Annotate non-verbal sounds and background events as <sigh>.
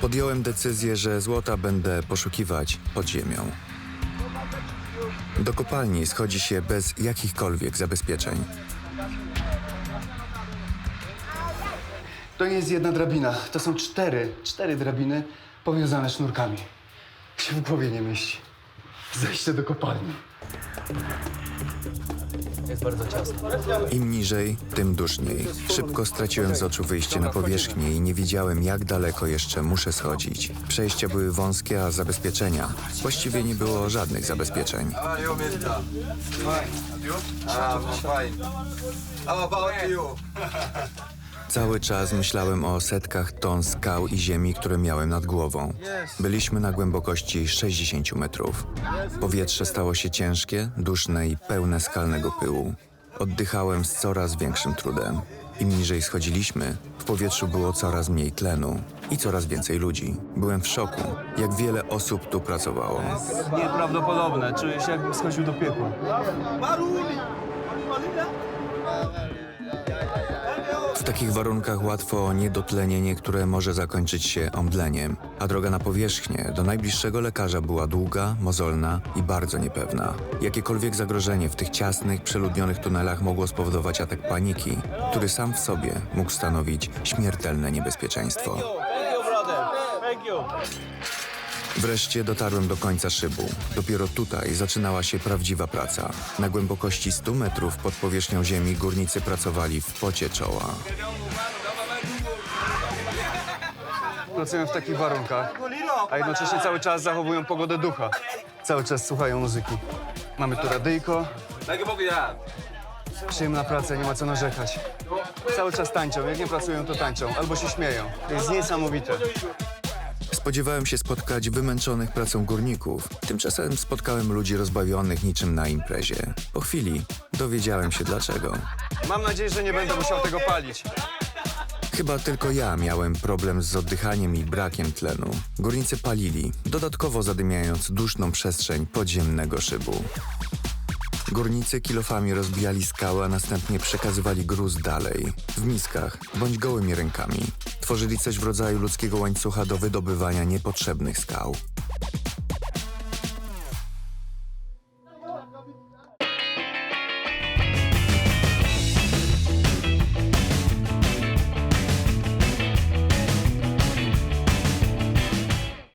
Podjąłem decyzję, że złota będę poszukiwać pod ziemią. Do kopalni schodzi się bez jakichkolwiek zabezpieczeń. To nie jest jedna drabina, to są cztery, cztery drabiny powiązane sznurkami. Się w głowie nie mieści. Zejście do kopalni. Im niżej, tym duszniej. Szybko straciłem z oczu wyjście na powierzchnię i nie wiedziałem, jak daleko jeszcze muszę schodzić. Przejścia były wąskie, a zabezpieczenia. Właściwie nie było żadnych zabezpieczeń. How about you? <laughs> Cały czas myślałem o setkach ton skał i ziemi, które miałem nad głową. Byliśmy na głębokości 60 metrów. Powietrze stało się ciężkie, duszne i pełne skalnego pyłu. Oddychałem z coraz większym trudem. Im niżej schodziliśmy, w powietrzu było coraz mniej tlenu i coraz więcej ludzi. Byłem w szoku, jak wiele osób tu pracowało. Nieprawdopodobne, czuję się jakbym schodził do piekła. W takich warunkach łatwo o niedotlenienie, które może zakończyć się omdleniem, a droga na powierzchnię do najbliższego lekarza była długa, mozolna i bardzo niepewna. Jakiekolwiek zagrożenie w tych ciasnych, przeludnionych tunelach mogło spowodować atak paniki, który sam w sobie mógł stanowić śmiertelne niebezpieczeństwo. Wreszcie dotarłem do końca szybu. Dopiero tutaj zaczynała się prawdziwa praca. Na głębokości 100 metrów pod powierzchnią ziemi górnicy pracowali w pocie czoła. Pracują w takich warunkach, a jednocześnie cały czas zachowują pogodę ducha. Cały czas słuchają muzyki. Mamy tu radyjko, przyjemna praca, nie ma co narzekać. Cały czas tańczą, jak nie pracują, to tańczą, albo się śmieją. To jest niesamowite. Spodziewałem się spotkać wymęczonych pracą górników. Tymczasem spotkałem ludzi rozbawionych niczym na imprezie. Po chwili dowiedziałem się dlaczego. Mam nadzieję, że nie będę musiał tego palić. Chyba tylko ja miałem problem z oddychaniem i brakiem tlenu. Górnicy palili, dodatkowo zadymiając duszną przestrzeń podziemnego szybu. Górnicy kilofami rozbijali skały, a następnie przekazywali gruz dalej, w miskach bądź gołymi rękami. Tworzyli coś w rodzaju ludzkiego łańcucha do wydobywania niepotrzebnych skał.